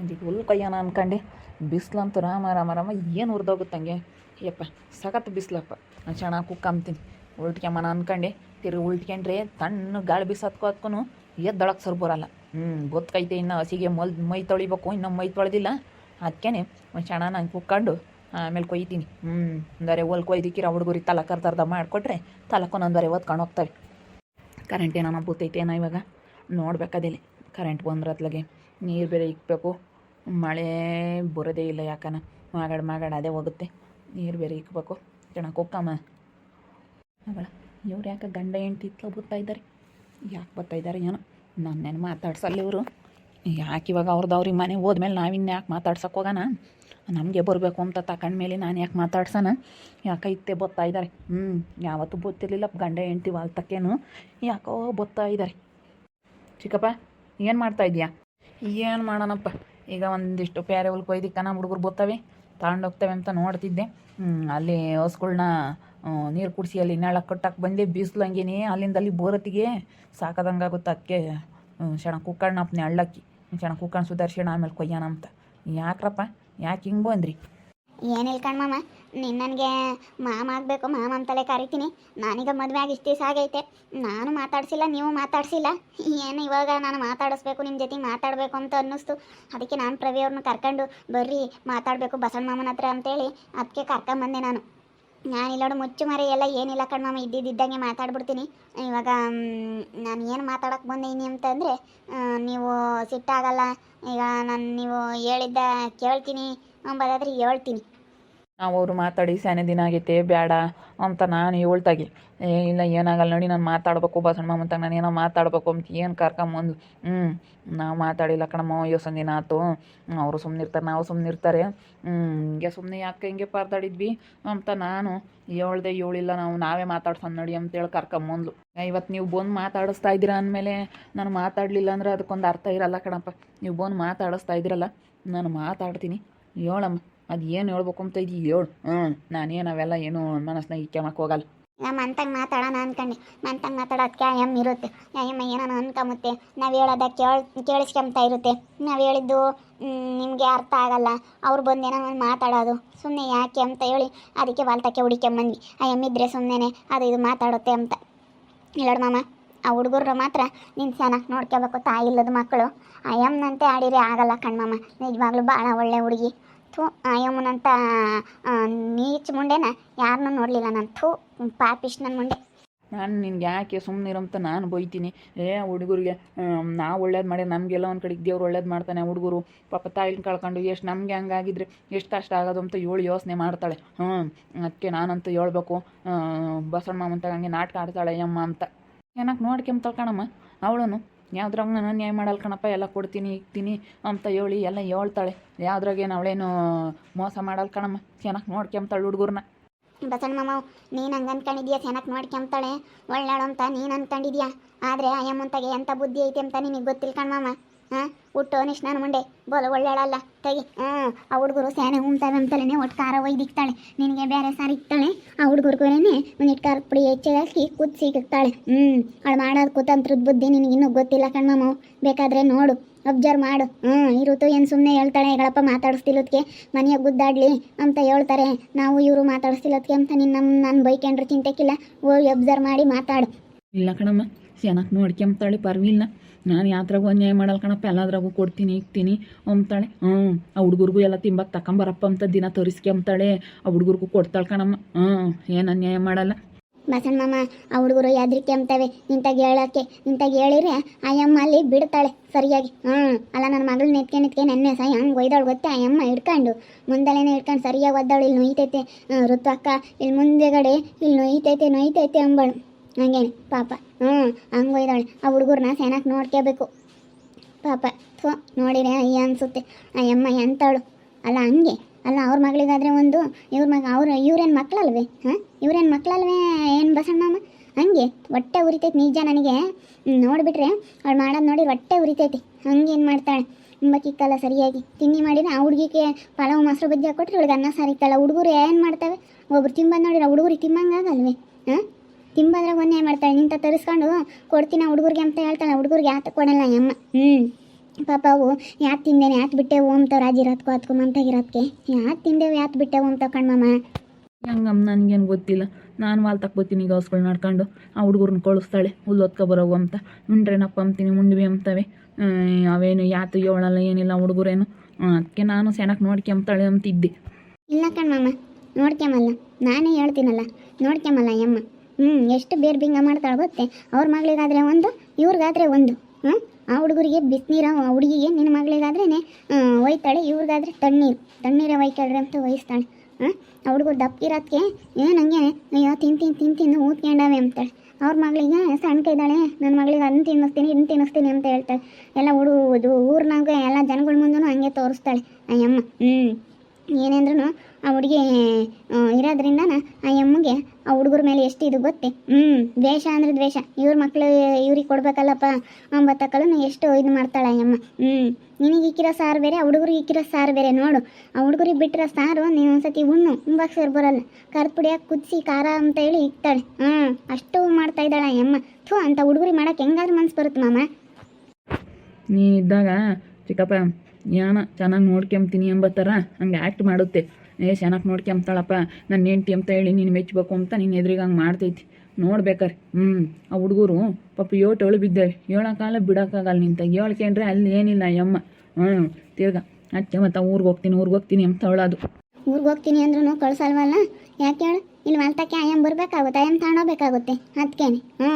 ಒಂದಿಟ್ಟು ಹುಲ್ ಕೊಯ್ಯೋಣ ಅನ್ಕಂಡು. ಬಿಸಿಲಂತೂ ರಾಮ ರಾಮ ರಾಮ ಏನು ಹುರಿದೋಗುತ್ತಂಗೆ ಯಪ್ಪ, ಸಖತ್ ಬಿಸಿಲಪ್ಪ. ಚೆನ್ನಾಗಿ ಕುಕ್ಕಂಬ್ತೀನಿ ಉಲ್ಟ್ಕ್ಯಮ್ಮನ ಅನ್ಕಂಡೆ. ತಿರುಗಿ ಉಲ್ಟ್ಕೊಂಡ್ರೆ ತಣ್ಣ ಗಾಳಿ ಬಿಸಿ ಹತ್ಕೊ ಹತ್ಕೊನು ಎದ್ದೊಳಕ್ಕೆ ಸರ್ ಬರಲ್ಲ. ಹ್ಞೂ ಗೊತ್ತೈತೆ ಇನ್ನು ಹಸಿಗೆ ಮಲ್ ಮೈ ತೊಳಿಬೇಕು, ಇನ್ನು ಮೈ ತೊಳೆದಿಲ್ಲ. ಅದಕ್ಕೇ ಒಂದು ಚೆನ್ನ ನಾನು ಕುಕ್ಕೊಂಡು ಆಮೇಲೆ ಕೊಯ್ತೀನಿ. ಹ್ಞೂ ಅಂದರೆ ಹೊಲ್ ಕೊಯ್ದಿಕ್ಕಿರ ಹುಡುಗರಿಗೆ ತಲ ಕರ್ದರ್ದ ಮಾಡಿಕೊಟ್ರೆ ತಲಕ್ಕೊಂದೊಂದರೆ ಓದ್ಕೊಂಡು ಹೋಗ್ತವೆ. ಕರೆಂಟ್ ಏನೋ ಬೂತೈತೆ ಏನೋ ಇವಾಗ? ನೋಡ್ಬೇಕಾದಿಲ್ಲ ಕರೆಂಟ್ ಬಂದ್ರೆ ಅತ್ಲಾಗೆ ನೀರು ಬೇರೆ ಇಕ್ಬೇಕು. ಮಳೆ ಬರೋದೇ ಇಲ್ಲ ಯಾಕನ? ಮಾಗಾಡ ಮಾಗಾಡ ಅದೇ ಹೋಗುತ್ತೆ. ನೀರು ಬೇರೆ ಇಕ್ಬೇಕು. ಚೆನ್ನಾಗಿ ಕೊಕ್ಕಮ್ಮ. ಅವಳ, ಇವ್ರು ಯಾಕೆ ಗಂಡ ಹೆಂಡ್ತಿ ಇತ್ಲ ಬರ್ತಾ ಇದ್ದಾರೆ ಯಾಕೆ ಬರ್ತಾ ಇದ್ದಾರೆ ಏನೋ? ನನ್ನೇನು ಮಾತಾಡ್ಸಲ್ಲ ಇವರು. ಯಾಕೆ ಇವಾಗ ಅವ್ರದ್ದು ಅವ್ರಿಗೆ ಮನೆ ಹೋದ್ಮೇಲೆ ನಾವಿನ್ನು ಯಾಕೆ ಮಾತಾಡ್ಸಕ್ಕೆ ಹೋಗೋಣ? ನಮಗೆ ಬರಬೇಕು ಅಂತ ತಗೊಂಡ್ಮೇಲೆ ನಾನು ಯಾಕೆ ಮಾತಾಡ್ಸೋಣ ಯಾಕೆ ಇತ್ತೆ ಬತ್ತಾ ಇದ್ದಾರೆ ಹ್ಞೂ ಯಾವತ್ತೂ ಗೊತ್ತಿರಲಿಲ್ಲ ಗಂಡ ಹೆಂಡ್ತಿ ವಾಲ್ತಕ್ಕೇನು ಯಾಕೋ ಬರ್ತಾ ಇದ್ದಾರೆ ಚಿಕ್ಕಪ್ಪ, ಏನು ಮಾಡ್ತಾ ಇದೀಯಾ? ಏನು ಮಾಡೋಣಪ್ಪ? ಈಗ ಒಂದಿಷ್ಟು ಪ್ಯಾರೆವಲ್ ಕೊಯ್ದಿಕ್ಕನ ಹುಡುಗರು ಬರ್ತವೆ ತಗೊಂಡೋಗ್ತವೆ ಅಂತ ನೋಡ್ತಿದ್ದೆ. ಅಲ್ಲಿ ಹಸುಗಳ್ನ ನೀರು ಕುಡಿಸಿ ಅಲ್ಲಿ ನೆಳ ಕಟ್ಟಕ್ಕೆ ಬಂದೆ, ಬಿಸಿಲು ಹಂಗೇನೆ, ಅಲ್ಲಿಂದ ಅಲ್ಲಿ ಬೋರತ್ತಿಗೆ ಸಾಕದಂಗೆ ಆಗುತ್ತೆ ಅದಕ್ಕೆ ಶಣ ಕುಕ್ಕಣ್ಣಪ್ಪನೆ ಹಳ್ಳಕ್ಕಿ ಶಣ ಕುಕ್ಕಣ್ಣ ಸುಧಾರಿಸೋಣ ಆಮೇಲೆ ಕೊಯ್ಯೋಣ ಅಂತ. ಯಾಕ್ರಪ್ಪ, ಯಾಕೆ ಹಿಂಗೆ ಬಂದ್ರಿ? ಏನಿಲ್ಲ ಕಣ್ಮಮ್ಮ ನೀನು ನನಗೆ ಮಾಮ ಆಗಬೇಕು, ಮಾಮ ಅಂತಲೇ ಕರಿತೀನಿ. ನಾನೀಗ ಮದುವೆ ಆಗಿ ಇಷ್ಟು ದಿವಸ ಆಗೈತೆ ನಾನು ಮಾತಾಡಿಸಿಲ್ಲ, ನೀವು ಮಾತಾಡಿಸಿಲ್ಲ. ಏನು ಇವಾಗ ನಾನು ಮಾತಾಡಿಸ್ಬೇಕು ನಿಮ್ಮ ಜೊತೆ ಮಾತಾಡಬೇಕು ಅಂತ ಅನ್ನಿಸ್ತು. ಅದಕ್ಕೆ ನಾನು ಪ್ರವಿ ಅವ್ರನ್ನ ಕರ್ಕೊಂಡು ಬರ್ರಿ, ಮಾತಾಡಬೇಕು ಬಸಣ್ಣ ಮಾಮನ ಹತ್ರ ಅಂತೇಳಿ ಅದಕ್ಕೆ ಕರ್ಕೊಂಬಂದೆ ನಾನು. ನಾನು ಇಲ್ಲೋಡು ಮುಚ್ಚು ಮರಿ ಎಲ್ಲ ಏನಿಲ್ಲ ಕಣ್ಮಮ್ಮ ಇದ್ದಿದ್ದಂಗೆ ಮಾತಾಡ್ಬಿಡ್ತೀನಿ. ಇವಾಗ ನಾನು ಏನು ಮಾತಾಡೋಕೆ ಬಂದೀನಿ ಅಂತಂದರೆ ನೀವು ಸಿಟ್ಟಾಗಲ್ಲ. ಈಗ ನಾನು ನೀವು ಹೇಳಿದ್ದ ಕೇಳ್ತೀನಿ. ಅಂಬೋದಾದ್ರೆ ಹೇಳ್ತೀನಿ. ನಾವು ಅವರು ಮಾತಾಡಿ ಸ್ಯಾನೆ ದಿನ ಆಗೈತೆ ಬೇಡ ಅಂತ ನಾನು ಹೇಳ್ತಾಗಿ. ಏ, ಇಲ್ಲ, ಏನಾಗಲ್ಲ ನೋಡಿ, ನಾನು ಮಾತಾಡ್ಬೇಕು ಬಸಣ್ಣ ಅಂತ ನಾನು ಏನೋ ಮಾತಾಡ್ಬೇಕು ಅಂತ ಏನು ಕರ್ಕೊಂಬಂದು ಹ್ಞೂ ನಾವು ಮಾತಾಡಿಲ್ಲ ಕಣಮ್ಮ ಯೋಸನ್ ದಿನ ಆಯ್ತು ಅವರು ಸುಮ್ಮನೆ ಇರ್ತಾರೆ, ನಾವು ಸುಮ್ಮನೆ ಇರ್ತಾರೆ. ಹಿಂಗೆ ಸುಮ್ಮನೆ ಯಾಕೆ ಹಿಂಗೆ ಪಾರ್ದಾಡಿದ್ವಿ ಅಂತ ನಾನು ಹೇಳ್ದೆ, ಹೇಳಿಲ್ಲ, ನಾವು ನಾವೇ ಮಾತಾಡ್ಸೋಣ ನೋಡಿ ಅಂತೇಳಿ ಕರ್ಕೊಂಬಂದ್ಲು ಇವತ್ತು ನೀವು ಬಂದು ಮಾತಾಡಿಸ್ತಾ ಇದ್ದೀರಾ ಅಂದಮೇಲೆ ನಾನು ಮಾತಾಡಲಿಲ್ಲ ಅಂದ್ರೆ ಅದಕ್ಕೊಂದು ಅರ್ಥ ಇರಲ್ಲ ಕಣಪ್ಪ. ನೀವು ಬಂದು ಮಾತಾಡಿಸ್ತಾ ಇದ್ದೀರಲ್ಲ, ನಾನು ಮಾತಾಡ್ತೀನಿ. ಹೇಳಮ್ಮ. ಅದು ಏನು ಹೇಳ್ಬೇಕು ಅಂತ ಇದೀ ಹೇಳು. ಹ್ಞೂ ನಾನೇನು ಅವೆಲ್ಲ ಏನು ಮನಸ್ಸಿನಾಗ ಇಕ್ಕೆಮಕ್ಕೆ ಹೋಗಲ್ಲ. ನಮ್ಮ ಅಂತಂಗ್ ಮಾತಾಡೋಣ ಅನ್ಕಂಡು. ಮಂತಂಗ್ ಮಾತಾಡೋದಕ್ಕೆ ಎಂ ಇರುತ್ತೆ? ಎಮ್ಮ ಏನೋ ಅನ್ಕೊಂಬುತ್ತೆ ನಾವು ಹೇಳೋದ ಕೇಳ್ ಕೇಳಿಸ್ಕೊಂತ ಇರುತ್ತೆ. ನಾವು ಹೇಳಿದ್ದು ನಿಮಗೆ ಅರ್ಥ ಆಗಲ್ಲ. ಅವ್ರು ಬಂದೇನೋ ಒಂದು ಮಾತಾಡೋದು. ಸುಮ್ಮನೆ ಯಾಕೆ ಅಂತ ಹೇಳಿ ಅದಕ್ಕೆ ವಾಲ್ತಕ್ಕೆ ಹುಡಿಕೊಂಬಂದ್ವಿ. ಆಯಮ್ಮ ಇದ್ರೆ ಸುಮ್ಮನೆ ಅದು ಇದು ಮಾತಾಡುತ್ತೆ ಅಂತ. ಹೇಳೋಣ ಮಾಮ, ಆ ಹುಡುಗರು ಮಾತ್ರ ನೀನು ಚೆನ್ನಾಗಿ ನೋಡ್ಕೋಬೇಕು ತಾಯಿ ಇಲ್ಲದ ಮಕ್ಕಳು ಅಯ್ಯಮ್ಮನಂತೆ ಆಡಿರಿ ಆಗಲ್ಲ ಕಣ್ಮಮ್ಮ ನಿಜವಾಗ್ಲೂ ಭಾಳ ಒಳ್ಳೆ ಹುಡುಗಿ. ಥೂ ಯಮುನಂತ ನೀಚ ಮುಂಡೆನ ಯಾರನ್ನೂ ನೋಡಲಿಲ್ಲ ನಾನು. ಥೂ ಪಾಪಿಶ್ ನನ್ನ ಮುಂಡೆ. ನಾನು ನಿನ್ಗೆ ಯಾಕೆ ಸುಮ್ಮನಿರಂತ ನಾನು ಬೈತೀನಿ. ಏ, ಹುಡುಗರಿಗೆ ನಾವು ಒಳ್ಳೇದು ಮಾಡಿ ನಮಗೆಲ್ಲ ಒಂದು ಕಡೆಗೆ ದೇವ್ರು ಒಳ್ಳೇದು ಮಾಡ್ತಾನೆ ಹುಡುಗರು. ಪಾಪ ತಾಯಿನ ಕಳ್ಕೊಂಡು ಎಷ್ಟು ನಮಗೆ ಹಂಗಾಗಿದ್ರೆ, ಎಷ್ಟು ಕಷ್ಟ ಆಗೋದು ಅಂತ ಏಳು ಯೋಚನೆ ಮಾಡ್ತಾಳೆ. ಹ್ಞೂ ಅದಕ್ಕೆ ನಾನಂತೂ ಹೇಳ್ಬೇಕು. ಬಸವಣ್ಣ ಮಾಮಂತ ಹಂಗೆ ನಾಟಕ ಆಡ್ತಾಳೆ ಅಯ್ಯಮ್ಮ ಅಂತ. ಏನಕ್ಕೆ ನೋಡ್ಕೊಂತಾಳೆ ಕಣಮ್ಮ, ಅವಳನು. ಯಾವ್ದ್ರಾಗ ನಾನು ನ್ಯಾಯ ಮಾಡಲ್ಲ ಕಣಪ್ಪ, ಎಲ್ಲ ಕೊಡ್ತೀನಿ, ಇಕ್ತೀನಿ ಅಂತ ಹೇಳಿ ಎಲ್ಲ ಹೇಳ್ತಾಳೆ. ಯಾವ್ದ್ರಾಗೇನು ಅವಳೇನು ಮೋಸ ಮಾಡಲ್ಲ ಕಣಮ್ಮ ಚೆನ್ನಾಗಿ ನೋಡ್ಕೊಂತಾಳೆ ಹುಡುಗರ್ನ. ಬಸಣ್ಣ ಮಾಮ, ನೀನು ಹಂಗೆ ಅನ್ಕೊಂಡಿದ್ಯಾ? ಚೆನ್ನಾಗಿ ನೋಡ್ಕೊಂತಾಳೆ ಒಳ್ಳಾಳು ಅಂತ ನೀನು ಅನ್ಕೊಂಡಿದ್ಯಾ? ಆದರೆ, ಅಯ್ಯಮ್ಮಂತಾಗೆ ಎಂಥ ಬುದ್ಧಿ ಐತೆ ಅಂತ ನಿನಗೆ ಗೊತ್ತಿಲ್ಲ ಕಣ್ಮಾಮ ಹಾಂ ಹುಟ್ಟು ನಿಷ್ಣಾನ ಮುಂಡೆ ಬೋಲ ಒಳ್ಳೆಳಲ್ಲ ತೆಗಿ. ಹ್ಞೂ ಆ ಹುಡುಗರು ಸ್ಯಾನೆ ಉಣ್ತಾವೆ ಅಂತಲೇ ಒಟ್ಟು ಖಾರ ಒಯ್ದಿಕ್ತಾಳೆ. ನಿನಗೆ ಬೇರೆ ಸಾರಿ ಇಕ್ತಾಳೆ ಆ ಹುಡುಗರ್ಗೇನೆ ಒಂದಿಟ್ಟು ಖಾರ ಪುಡಿ ಹೆಚ್ಚಿಗೆ ಹಾಕಿ ಕುದಿಸಿ ಇಕ್ತಾಳೆ. ಹ್ಞೂ ಅವಳು ಮಾಡೋದು ಕುತಂತ್ರದ ಬುದ್ಧಿ ನಿನಗೆ ಇನ್ನೂ ಗೊತ್ತಿಲ್ಲ ಕಣ್ಮಾಮ ಬೇಕಾದರೆ ನೋಡು. ಅಬ್ಸರ್ವ್ ಮಾಡು. ಹ್ಞೂ ಇರುತ್ತು ಏನು ಸುಮ್ಮನೆ ಹೇಳ್ತಾಳೆ? ಹೇಳಪ್ಪ ಮಾತಾಡಿಸ್ತಿಲ್ಲದಕ್ಕೆ ಮನೆಯ ಗುದ್ದಾಡ್ಲಿ ಅಂತ ಹೇಳ್ತಾರೆ. ನಾವು ಇವರು ಮಾತಾಡಿಸ್ತಿಲ್ಲದಕ್ಕೆ ಅಂತ ನಿನ್ನ ನಮ್ಮ ನಾನು ಬೈಕೊಂಡ್ರೆ ಚಿಂತೆಕ್ಕಿಲ್ಲ ಹೋಗಿ ಅಬ್ಸರ್ವ್ ಮಾಡಿ ಮಾತಾಡು. ಇಲ್ಲ ಕಣಮ್ಮ. ಚೆನ್ನಾಗಿ ನೋಡ್ಕೊಂತಾಳೆ ಪರ್ವಿಲ್ಲ ನಾನು ಯಾತ್ರಾಗೂ ಅನ್ಯಾಯ ಮಾಡಲ್ಲ ಕಣಪ್ಪ, ಎಲ್ಲದ್ರಾಗೂ ಕೊಡ್ತೀನಿ, ಇಕ್ತೀನಿ ಅಂತಾಳೆ ಹ್ಞೂ, ಆ ಹುಡುಗರಿಗೂ ಎಲ್ಲ ತಿಂಬಕ್ಕೆ ತಕೊಂಬರಪ್ಪ ಅಂತ ದಿನ ತರಿಸ್ಕೊಂತಾಳೆ ಆ ಹುಡುಗರಿಗೂ ಕೊಡ್ತಾಳೆ ಕಣಮ್ಮ. ಹ್ಞೂ, ಏನು ಅನ್ಯಾಯ ಮಾಡಲ್ಲ. ಬಸಣ್ಣ ಮಾಮ, ಆ ಹುಡುಗರು ಯಾದ್ರಿಕೆ ಅಂತವೆ ನಿಂತಾಗ ಹೇಳಕ್ಕೆ, ನಿಂತಾಗ ಹೇಳಿರಿ ಅಯ್ಯಮ್ಮ ಅಲ್ಲಿ ಬಿಡ್ತಾಳೆ ಸರಿಯಾಗಿ. ಹ್ಞೂ, ಅಲ್ಲ ನನ್ನ ಮಗಳು ನಿತ್ಕೆ ನಿತ್ಕೆ ನೆನ್ನೆ ಸಹ ಹಂಗೆ ಒಯ್ದಾಳು ಗೊತ್ತೆ? ಅಯ್ಯಮ್ಮ ಹಿಡ್ಕೊಂಡು ಮುಂದೆಲೇನೆ ಹಿಡ್ಕೊಂಡು ಸರಿಯಾಗಿ ಒದ್ದಾಳು, ಇಲ್ಲಿ ನೊಯ್ತೈತೆ. ಋತು ಅಕ್ಕ ಇಲ್ಲಿ ಮುಂದೆಗಡೆ, ಇಲ್ಲಿ ನೊಯ್ತೈತೆ ನೊಯ್ತೈತೆ ಅಂಬಳು. ಹಂಗೇನೆ ಪಾಪ. ಹ್ಞೂ, ಹಂಗೆ ಒಯ್ದವಳೆ ಆ ಹುಡುಗರನ್ನ ಸೆನಾಕ್ ನೋಡ್ಕೋಬೇಕು. ಪಾಪ. ಥೋ, ನೋಡಿದ್ರೆ ಅಯ್ಯ ಅನ್ಸುತ್ತೆ. ಅಯ್ಯಮ್ಮ, ಎಂತಾಳು? ಅಲ್ಲ, ಹಂಗೆ. ಅಲ್ಲ, ಅವ್ರ ಮಗಳಿಗಾದ್ರೆ ಒಂದು, ಇವ್ರ ಮಗ, ಅವ್ರ, ಇವ್ರೇನು ಮಕ್ಕಳಲ್ವೇ ಹಾಂ? ಇವ್ರೇನು ಮಕ್ಕಳಲ್ವೇ ಏನು ಬಸಣ್ಣಮ್ಮ? ಹಂಗೆ. ಹೊಟ್ಟೆ ಉರಿತೈತೆ ನಿಜ ನನಗೆ. ನೋಡಿಬಿಟ್ರೆ ಅವ್ಳು ಮಾಡೋದು ನೋಡಿ ಹೊಟ್ಟೆ ಉರಿತೈತಿ. ಹಂಗೇನು ಮಾಡ್ತಾಳೆ? ಅಂಬಕ್ಕಿಕ್ಕಲ್ಲ ಸರಿಯಾಗಿ. ತಿಂಡಿ ಮಾಡಿದ್ರೆ ಆ ಹುಡುಗಿಗೆ ಪಲಾವ್, ಮೊಸರು ಬಜ್ಜಿ ಹಾಕೊಟ್ರೆ ಇವಳಿಗೆ ಅನ್ನ ಸಾರಿತ್ತಲ್ಲ ಹುಡುಗರು ಏನು ಮಾಡ್ತವೆ? ಒಬ್ರು ತಿಂಬಂದು ನೋಡಿರೋ ಹುಡುಗರಿಗೆ ತಿಂಬಂಗಾಗಲ್ವೇ ಹಾಂ? ತಿಂಬದ್ರಾಗ ಒಂದೇ ಮಾಡ್ತಾಳೆ? ನಿಂತ ತರಿಸ್ಕೊಂಡು ಕೊಡ್ತೀನಿ ಹುಡುಗರಿಗೆ ಅಂತ ಹೇಳ್ತಾಳೆ. ಹುಡುಗರಿಗೆ ಯಾತ ಕೊಡಲ್ಲ ಅಮ್ಮ. ಹ್ಞೂ ಪಾಪ ಅವು ಯಾತ್ ತಿಂದೇನೆ? ಯಾಕೆ ಬಿಟ್ಟೆವು ಅಂತ ರಾಜಿರತ್ಕೋ ಹತ್ಕೊ ಮಂತಾಗಿರತ್ಕೆ ಯಾತ್ ತಿಂದೇವು ಯಾತ್ ಬಿಟ್ಟೆವು ಅಂತ ಕಣ್ಮಮ್ಮ ಹಂಗಮ್ಮ ನನಗೇನು ಗೊತ್ತಿಲ್ಲ. ನಾನು ವಾಲ್ ತಕ್ಕೋತೀನಿ ಈಗ ಹಸ್ಗಳು ನಡ್ಕೊಂಡು. ಆ ಹುಡುಗರನ್ನ ಕಳಿಸ್ತಾಳೆ. ಹುಲ್ಲು ಹೊತ್ಕೊ ಬರೋವು ಅಂತ. ಮುಂಡ್ರೇನಪ್ಪ ಅಂತೀನಿ ಮುಂಡ್ವಿ ಅಂತವೆ. ಅವೇನು ಯಾತು ಏಳಲ್ಲ ಏನಿಲ್ಲ ಹುಡುಗರೇನು. ಅದಕ್ಕೆ ನಾನು ಸೆಣಕ್ ನೋಡ್ಕೊಂಬ್ತಾಳೆ ಅಂತಿದ್ದೆ. ಇಲ್ಲ ಕಣ್ಮಮ್ಮ ನೋಡ್ಕೊಂಬಲ್ಲ. ನಾನೇ ಹೇಳ್ತೀನಲ್ಲ ನೋಡ್ಕೊಂಬಲ್ಲ ಯಮ್ಮ ಹ್ಞೂ ಎಷ್ಟು ಬೇರ್ ಬಿಂಗ ಮಾಡ್ತಾಳೆ ಗೊತ್ತೆ? ಅವ್ರ ಮಗಳಿಗಾದ್ರೆ ಒಂದು, ಇವ್ರಿಗಾದ್ರೆ ಒಂದು. ಹ್ಞೂ ಆ ಹುಡುಗರಿಗೆ ಬಿಸಿನೀರು, ಆ ಹುಡುಗಿಗೆ ನಿನ್ನ ಮಗಳಿಗಾದ್ರೇ ಒಯ್ತಾಳೆ, ಇವ್ರಿಗಾದ್ರೆ ತಣ್ಣೀರು. ತಣ್ಣೀರೇ ಒಯ್ಕೊಳ್ರಿ ಅಂತ ಒಯ್ಸ್ತಾಳೆ. ಹಾಂ ಆ ಹುಡುಗರು ದಪ್ಪಿರೋದಕ್ಕೆ ಏನು ಹಂಗೆ ಅಯ್ಯೋ, ತಿನ್ ತಿನ್ ತಿನ್ ತಿಂದು ಊದ್ಕೊಂಡವೆ ಅಂತಾಳೆ. ಅವ್ರ ಮಗಳಿಗೆ ಸಣ್ಣ ಇದ್ದಾಳೆ ನನ್ನ ಮಗಳಿಗೆ ಅದನ್ನು ತಿನ್ನಿಸ್ತೀನಿ, ಇದನ್ನು ತಿನ್ನಿಸ್ತೀನಿ ಅಂತ ಹೇಳ್ತಾಳೆ. ಎಲ್ಲ ಹುಡುಗದು ಊರ್ನಾಗ ಎಲ್ಲ ಜನಗಳ ಮುಂದೂ ಹಂಗೆ ತೋರಿಸ್ತಾಳೆ. ಅಯ್ಯಮ್ಮ ಹ್ಞೂ ಏನೆಂದ್ರೂ ಆ ಹುಡುಗಿ ಇರೋದ್ರಿಂದ ಆ ಅಮ್ಮಗೆ ಆ ಹುಡುಗರ ಮೇಲೆ ಎಷ್ಟು ಇದು ಗೊತ್ತೆ? ಹ್ಞೂ ದ್ವೇಷ ಅಂದರೆ ದ್ವೇಷ. ಇವ್ರ ಮಕ್ಕಳು ಇವ್ರಿಗೆ ಕೊಡ್ಬೇಕಲ್ಲಪ್ಪ ಅಂಬತ್ತಕ್ಕಳು ಎಷ್ಟು ಇದು ಮಾಡ್ತಾಳೆ ಅಮ್ಮ ಹ್ಞೂ ನಿನಗೆ ಇಕ್ಕಿರೋ ಸಾರು ಬೇರೆ, ಆ ಹುಡುಗರಿಗೆ ಇಕ್ಕಿರೋ ಸಾರು ಬೇರೆ ನೋಡು. ಆ ಹುಡುಗರಿಗೆ ಬಿಟ್ಟಿರೋ ಸಾರು ನೀವು ಒಂದ್ಸತಿ ಉಣ್ಣು ಉಂಬಾಕ್ ಸೇರಿ ಬರಲ್ಲ. ಕರ್ಪುಡಿಯಾಗಿ ಕುದಿಸಿ ಖಾರ ಅಂತ ಹೇಳಿ ಇಕ್ತಾಳೆ. ಹ್ಞೂ ಅಷ್ಟು ಮಾಡ್ತಾ ಇದ್ದಾಳೆ ಅಮ್ಮ ಥೂ, ಅಂತ ಹುಡುಗರಿಗೆ ಮಾಡೋಕ್ಕೆ ಹೆಂಗಾದ್ರೂ ಮನ್ಸು ಬರುತ್ತೆ ಮಾಮ. ನೀನಿದ್ದಾಗ ಚಿಕ್ಕಪ್ಪ ಯಾಣ ಚೆನ್ನಾಗಿ ನೋಡ್ಕೊಂತೀನಿ ಥರ ಹಂಗೆ ಆ್ಯಕ್ಟ್ ಮಾಡುತ್ತೆ. ಏ, ಚೆನ್ನಾಗಿ ನೋಡ್ಕೊಂತಾಳಪ್ಪ ನನ್ನ ಹೆಂಡ್ತಿ ಅಂತ ಹೇಳಿ ನೀನು ಮೆಚ್ಚಬೇಕು ಅಂತ ನೀನು ಎದುರಿಗೆ ಹಂಗೆ ಮಾಡ್ತೈತಿ. ನೋಡ್ಬೇಕಾರೆ ಹ್ಞೂ ಆ ಹುಡುಗರು ಪಾಪ ಏಟು ಅಳು ಬಿದ್ದೇವೆ ಹೇಳೋಕ್ಕಾಗಲ್ಲ ಬಿಡೋಕ್ಕಾಗಲ್ಲ ನಿಂತ. ಹೇಳ್ಕೊಂಡ್ರೆ ಅಲ್ಲಿ ಏನಿಲ್ಲ ಯಮ್ಮ ಹ್ಞೂ ತಿರ್ಗಾ, ಅತ್ತೆ ಮತ್ತೆ ಊರಿಗೆ ಹೋಗ್ತೀನಿ ಊರಿಗೆ ಹೋಗ್ತೀನಿ ಅಂತ ಹೇಳೋದು ಊರಿಗೆ ಹೋಗ್ತೀನಿ ಅಂದ್ರೂ ಕಳ್ಸಲ್ವಲ್ಲ? ಯಾಕೆ ಹೇಳು ಇಲ್ಲಿ ಮಲ್ತಕ್ಕೆ ಆಯಂ ಬರಬೇಕಾಗುತ್ತೆ, ಆಯಂ ತಗೊಂಡೋಗ್ಬೇಕಾಗುತ್ತೆ ಅದಕ್ಕೇನೆ ಹ್ಞೂ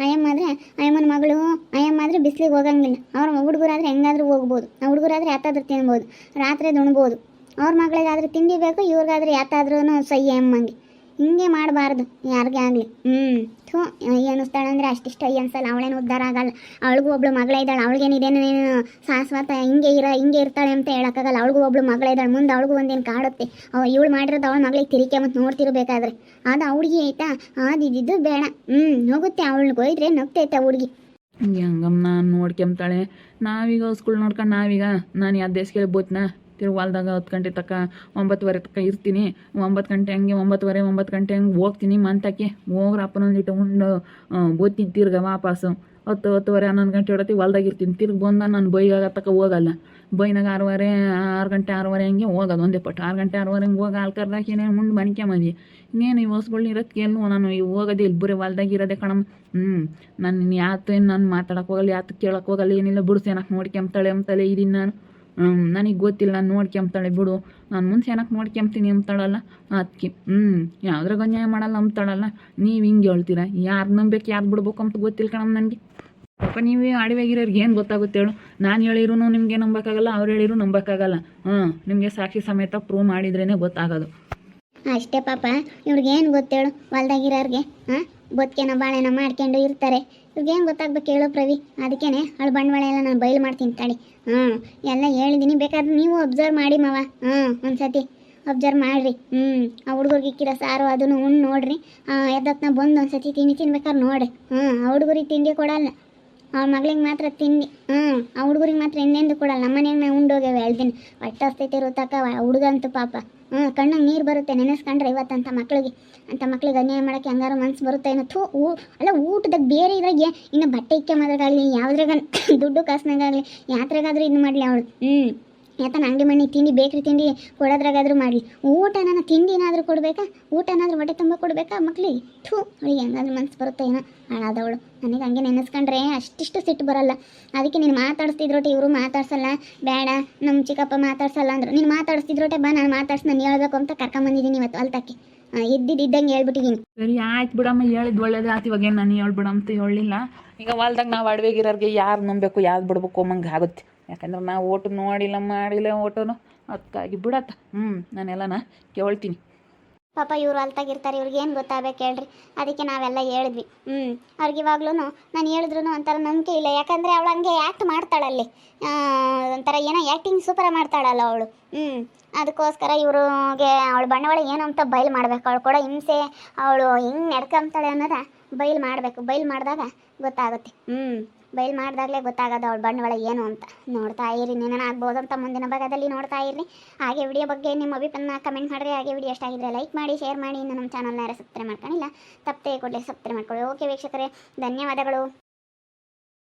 ಅಯ್ಯಮ್ಮ ಆದರೆ, ಅಯ್ಯಮ್ಮನ ಮಗಳು, ಅಯ್ಯಮ್ಮ ಆದರೆ ಬಿಸಿಲಿಗೆ ಹೋಗಂಗಿಲ್ಲ. ಅವ್ರ ಹುಡುಗರಾದ್ರೆ ಹೆಂಗಾದ್ರೂ ಹೋಗ್ಬೋದು. ಆ ಹುಡುಗರಾದ್ರೆ ಯಾತಾದ್ರೂ ತಿನ್ಬೋದು. ರಾತ್ರಿ ದುಣ್ಬೋದು ಅವ್ರ ಮಗಳಿಗಾದ್ರೆ ತಿಂಡಿ ಬೇಕು, ಇವ್ರಿಗಾದ್ರೆ ಯಾತಾದ್ರೂ ಸೈ ಅಮ್ಮಂಗೆ ಹಿಂಗೆ ಮಾಡಬಾರ್ದು ಯಾರಿಗೇ ಆಗಲಿ. ಹ್ಞೂ ಥೂ ಅನ್ನಿಸ್ತಾಳೆ ಅಂದರೆ ಅಯ್ಯ ಅನ್ಸಲ್ಲ ಅವಳೇನು ಉದ್ಧಾರ ಆಗಲ್ಲ. ಅವಳಿಗೂ ಒಬ್ಳು ಮಗಳ ಇದ್ದಾಳೆ ಅವಳಿಗೇನಿದೇನು ಶಾಶ್ವತ ಹಿಂಗೆ ಇರ ಹಿಂಗೆ ಇರ್ತಾಳೆ ಅಂತ ಹೇಳೋಕ್ಕಾಗಲ್ಲ. ಅವಳಿಗೂ ಒಬ್ಳು ಮಗಳ ಇದ್ದಾಳೆ ಮುಂದೆ ಅವಳಿಗೂ ಒಂದೇನು ಕಾಡುತ್ತೆ. ಅವ ಇವಳು ಮಾಡಿರೋದು ಅವಳ ಮಗಳಿಗೆ ತಿರಿಕೆ ಮತ್ತು ನೋಡ್ತಿರ್ಬೇಕಾದ್ರೆ. ಅದು ಹುಡುಗಿ ಆಯ್ತಾ? ಅದು ಇದ್ದಿದ್ದು ಬೇಡ. ಹ್ಞೂ ಹೋಗುತ್ತೆ ಅವಳಿಗೆ ಹೋಯ್ದ್ರೆ ನಗ್ತೈತೆ ಆ ಹುಡುಗಿ. ಹಿಂಗೆ ಹಂಗಮ್ಮ ನಾನು ನೋಡ್ಕೊಂತಾಳೆ ನಾವೀಗ ಸ್ಕೂಲ್ ನೋಡ್ಕೊಂಡು ನಾವೀಗ ನಾನು ಯಾವ ದೇಶಕ್ಕೆ ಬೋತ್ನ? ತಿರ್ಗಿ ಹೊಲ್ದಾಗ ಹತ್ತು ಗಂಟೆ ತನಕ ಒಂಬತ್ತುವರೆ ತನಕ ಇರ್ತೀನಿ. ಒಂಬತ್ತು ಗಂಟೆ ಹಂಗೆ ಒಂಬತ್ತುವರೆ, ಒಂಬತ್ತು ಗಂಟೆ ಹಂಗೆ ಹೋಗ್ತೀನಿ ಮಂತಕ್ಕೆ. ಹೋಗ್ರ ಇಟ್ಟು ಉಂಡು ಬೋತೀನಿ ತಿರ್ಗ ವಾಪಸ್ಸು. ಹತ್ತು, ಹತ್ತುವರೆ, ಹನ್ನೊಂದು ಗಂಟೆ ಹೊಡತಿ ಹೊಲ್ದಾಗ ಇರ್ತೀನಿ. ತಿರ್ಗಿ ಬಂದ ನಾನು ಬೈಗಾಗ ತಕ ಹೋಗಲ್ಲ. ಬೈನಾಗ ಆರೂವರೆ, ಆರು ಗಂಟೆ, ಆರೂವರೆ ಹಂಗೆ ಹೋಗೋದು ಒಂದೇ ಪಟ್ಟು. ಆರು ಗಂಟೆ, ಆರೂವರೆ ಹಂಗೆ ಹೋಗಿ ಹಾಲು ಕರ್ದಾಕ ಏನೇನು ಮುಂದೆ. ಮನ್ಕೊಂಬಂದಿ ಇನ್ನೇನು ಈ ಹೊಸ್ಗಳ್ನ ಇರೋದಕ್ಕೆ ಎಲ್ಲೂ ನಾನು. ಹೋಗೋದೇ ಇಲ್ಲಿ ಬರೀ ಹೊಲ್ದಾಗ ಇರೋದೇ ಕಣಮ್ಮ ಹ್ಞೂ ನಾನು ಯಾತು ಏನು ನಾನು ಮಾತಾಡೋಕೆ ಹೋಗಲ್ಲ ಯಾತು ಕೇಳೋಕೆ ಹೋಗಲ್ಲ, ಏನಿಲ್ಲ. ಬಿಡು ಏನಕ್ಕೆ ನೋಡ್ಕೊಂತಾಳೆ ಅಂತಲೇ ಇದೀನಿ ನಾನು. ನನಗೆ ಗೊತ್ತಿಲ್ಲ, ನಾನು ನೋಡ್ಕೊಂತಾಳೆ ಬಿಡು. ನಾನು ಮುಂಚೆ ಏನಕ್ಕೆ ನೋಡ್ಕೊಂಬ್ತೀನಿ ಅಂತಾಳಲ್ಲ? ಅದಕ್ಕೆ ಹ್ಞೂ ಯಾವ್ದ್ರಾಗ ಅನ್ಯಾಯ ಮಾಡಲ್ಲ ಅಂತಾಳಲ್ಲ? ನೀವು ಹಿಂಗೆ ಹೇಳ್ತೀರಾ? ಯಾರು ನಂಬೇಕು, ಯಾರು ಬಿಡ್ಬೇಕು ಅಂತ ಗೊತ್ತಿಲ್ಲ ಕಣಮ್ಮ ನನಗೆ. ಪಾಪ ನೀವು ಅಡವೆಗಿರೋರಿಗೆ ಏನು ಗೊತ್ತಾಗುತ್ತೆ ಹೇಳು? ನಾನು ಹೇಳಿರೂ ನಿಮಗೆ ನಂಬೋಕ್ಕಾಗಲ್ಲ, ಅವ್ರು ಹೇಳಿರೂ ನಂಬೋಕ್ಕಾಗಲ್ಲ. ಹ್ಞೂ ನಿಮಗೆ ಸಾಕ್ಷಿ ಸಮೇತ ಪ್ರೂವ್ ಮಾಡಿದ್ರೇ ಗೊತ್ತಾಗೋದು. ಅಷ್ಟೇ ಪಾಪ ಇವ್ರಿಗೇನು ಗೊತ್ತೇಳು? ಹೊಲ್ದಾಗಿರೋರಿಗೆ ಹಾಂ? ಬದುಕೇನೋ ಬಾಳೆನ ಮಾಡ್ಕೊಂಡು ಇರ್ತಾರೆ. ಇವ್ರಿಗೇನು ಗೊತ್ತಾಗ್ಬೇಕು ಹೇಳು ಪ್ರವಿ. ಅದಕ್ಕೇನೆ ಅವಳು ಬಂಡವಾಳ ಎಲ್ಲ ನಾನು ಬಯಲು ಮಾಡ್ತೀನಿ ತಾಳಿ. ಹ್ಞೂ ಎಲ್ಲ ಹೇಳಿದ್ದೀನಿ ಬೇಕಾದ್ರೆ ನೀವು ಅಬ್ಸರ್ವ್ ಮಾಡಿ ಮಾವ. ಹ್ಞೂ ಒಂದ್ಸತಿ ಅಬ್ಸರ್ವ್ ಮಾಡಿರಿ. ಹ್ಞೂ ಆ ಹುಡುಗರಿಗೆ ಇಕ್ಕಿರೋ ಸಾರು ಅದನ್ನು ಉಣ್ಣು ನೋಡ್ರಿ. ಎದ್ದತ್ನ ಬಂದು ಒಂದ್ಸತಿ ತಿಂಡಿ ತಿನ್ಬೇಕಾದ್ರೆ ನೋಡಿ ಹ್ಞೂ ಆ ಹುಡುಗರಿಗೆ ತಿಂಡಿ ಕೊಡಲ್ಲ. ಅವ್ರ ಮಗಳಿಗೆ ಮಾತ್ರ ತಿಂಡಿ. ಹ್ಞೂ ಆ ಹುಡುಗರಿಗೆ ಮಾತ್ರ ಇನ್ನೆಂದು ಕೊಡಲ್ಲ. ನಮ್ಮ ಮನೆಯಾಗ ನಾವು ಉಂಡೋಗ್ಯಾವೆ ಹೇಳ್ತೀನಿ. ಹೊಟ್ಟೆ ಹಸ್ತೈತೆ ಇರುತ್ತಕ್ಕ ಹುಡುಗ ಅಂತೂ ಪಾಪ. ಕಣ್ಣಾಗ ನೀರು ಬರುತ್ತೆ, ನೆನೆಸ್ಕೊಂಡ್ರೆ ಇವತ್ತಂತ ಮಕ್ಕಳಿಗೆ ಅಂತ ಮಕ್ಳಿಗೆ ಅನ್ಯಾಯ ಮಾಡೋಕ್ಕೆ ಹಂಗಾರು ಮನ್ಸು ಬರುತ್ತೆ ಏನೋ. ಥೂ ಅಲ್ಲ, ಊಟದಾಗ ಬೇರೆ ಇದ್ರಾಗೆ ಇನ್ನು ಬಟ್ಟೆ ಇಕ್ಕೊಂಬದ್ರಾಗಲಿ ಯಾವ್ದ್ರಾಗ ದುಡ್ಡು ಕಾಸಿನಾಗಾಗಲಿ, ಯಾತ್ರೆಗಾದ್ರೂ ಇದು ಮಾಡಲಿ ಅವಳು. ಹ್ಞೂ ಯಾತನ ಅಂಗಡಿ ಮಣ್ಣಿ ತಿಂಡಿ, ಬೇಕ್ರಿ ತಿಂಡಿ ಕೊಡೋದ್ರಾಗಾದ್ರೂ ಮಾಡಲಿ. ಊಟ ನನ್ನ ತಿಂಡಿ ಏನಾದರೂ ಕೊಡಬೇಕಾ? ಊಟ ಏನಾದರೂ ಹೊಟ್ಟೆ ತುಂಬ ಕೊಡಬೇಕಾ ಮಕ್ಳಿಗೆ? ಥೂ, ಅವಳಿಗೆ ಹೆಂಗಾದ್ರೂ ಮನ್ಸು ಬರುತ್ತೆ ಏನೋ ಹಾಳಾದವಳು. ನನಗೆ ಹಂಗೆ ನೆನೆಸ್ಕೊಂಡ್ರೆ ಅಷ್ಟಿಷ್ಟು ಸಿಟ್ಟು ಬರಲ್ಲ. ಅದಕ್ಕೆ ನೀನು ಮಾತಾಡಿಸ್ತಿದ್ರೋಟೆ ಇವರು ಮಾತಾಡ್ಸಲ್ಲ. ಬೇಡ, ನಮ್ಮ ಚಿಕ್ಕಪ್ಪ ಮಾತಾಡ್ಸಲ್ಲ ಅಂದರು. ನೀನು ಮಾತಾಡಿಸ್ತಿದ್ರೋಟೆ ಬಾ, ನಾನು ಮಾತಾಡ್ಸಿ ನಾನು ಹೇಳ್ಬೇಕು ಅಂತ ಕರ್ಕೊಂಬಂದಿದ್ದೀನಿ ಇವತ್ತು ಹೊಲ್ತಕ್ಕೆ ಇದ್ದಿದ್ದಂಗೆ ಹೇಳ್ಬಿಟ್ಟಿದ್ದೀನಿ. ಸರಿ, ಆಯ್ತು ಬಿಡಮ್ಮ, ಹೇಳಿದ್ ಒಳ್ಳೇದೇ ಆಯ್ತು ಇವಾಗ ನಾನು ಹೇಳ್ಬಿಡ ಅಂತ ಹೇಳಿಲ್ಲ ಈಗ ಹೊಲ್ದಾಗ ನಾವು ಅಡವೆಗಿರೋರಿಗೆ ಯಾರು ನಂಬಬೇಕು ಯಾವ್ದು ಬಿಡ್ಬೇಕು ಅಮ್ಮಂಗೆ ಆಗುತ್ತೆ. ಯಾಕಂದ್ರೆ ನಾ ಓಟು ನೋಡಿಲ್ಲ, ಮಾಡಿಲ್ಲ ಓಟೋನು. ಅದಕ್ಕಾಗಿ ಬಿಡತ್ತ. ಹ್ಞೂ ನಾನೆಲ್ಲನ ಕೇಳ್ತೀನಿ. ಪಾಪ ಇವ್ರು ಅಲ್ತಾಗಿರ್ತಾರೆ ಇವ್ರಿಗೆ ಏನು ಗೊತ್ತಾಗಬೇಕು ಹೇಳ್ರಿ. ಅದಕ್ಕೆ ನಾವೆಲ್ಲ ಹೇಳಿದ್ವಿ. ಹ್ಞೂ ಅವ್ರಿಗೆ ಇವಾಗ್ಲೂ ನಾನು ಹೇಳಿದ್ರು ಒಂಥರ ನಂಬಿಕೆ ಇಲ್ಲ. ಯಾಕಂದರೆ ಅವಳು ಹಂಗೆ ಆ್ಯಕ್ಟ್ ಮಾಡ್ತಾಳಲ್ಲಿ. ಒಂಥರ ಏನೋ ಆ್ಯಕ್ಟಿಂಗ್ ಸೂಪರ್ ಮಾಡ್ತಾಳಲ್ಲ ಅವಳು. ಹ್ಞೂ ಅದಕ್ಕೋಸ್ಕರ ಇವ್ರಿಗೆ ಅವಳು ಬಂಡವಾಳ ಏನು ಅಂತ ಬಯಲು ಮಾಡಬೇಕು. ಅವಳು ಕೂಡ ಹಿಂಸೆ, ಅವಳು ಹೆಂಗೆ ನಡ್ಕೊಂತಾಳೆ ಅನ್ನೋದ ಬಯಲು ಮಾಡಬೇಕು. ಬಯಲು ಮಾಡಿದಾಗ ಗೊತ್ತಾಗುತ್ತೆ. ಹ್ಞೂ ಬಯಲು ಮಾಡಿದಾಗಲೇ ಗೊತ್ತಾಗೋದು ಅವಳು ಬಂಡವಾಳ ಏನು ಅಂತ. ನೋಡ್ತಾ ಇರಿ, ನಿನ್ನ ಆಗ್ಬೋದು ಅಂತ ಮುಂದಿನ ಭಾಗದಲ್ಲಿ ನೋಡ್ತಾ ಇರಿ ಹಾಗೆ ವಿಡಿಯೋ ಬಗ್ಗೆ ನಿಮ್ಮ ಅಭಿಪ್ರಾಯನ ಕಮೆಂಟ್ ಮಾಡಿರಿ. ಹಾಗೆ ವಿಡಿಯೋ ಇಷ್ಟ ಆಗಿದ್ರೆ ಲೈಕ್ ಮಾಡಿ ಶೇರ್ ಮಾಡಿ. ಇನ್ನು ನಮ್ಮ ಚಾನಲ್ನ ಯಾರು ಸಬ್ಸ್ಕ್ರೈಬ್ ಮಾಡ್ಕೊಂಡಿಲ್ಲ, ತಪ್ಪದೆ ಕೊಡಲಿ ಸಬ್ಸ್ಕ್ರೈಬ್ ಮಾಡ್ಕೊಳ್ಳಿ. ಓಕೆ ವೀಕ್ಷಕರೇ, ಧನ್ಯವಾದಗಳು.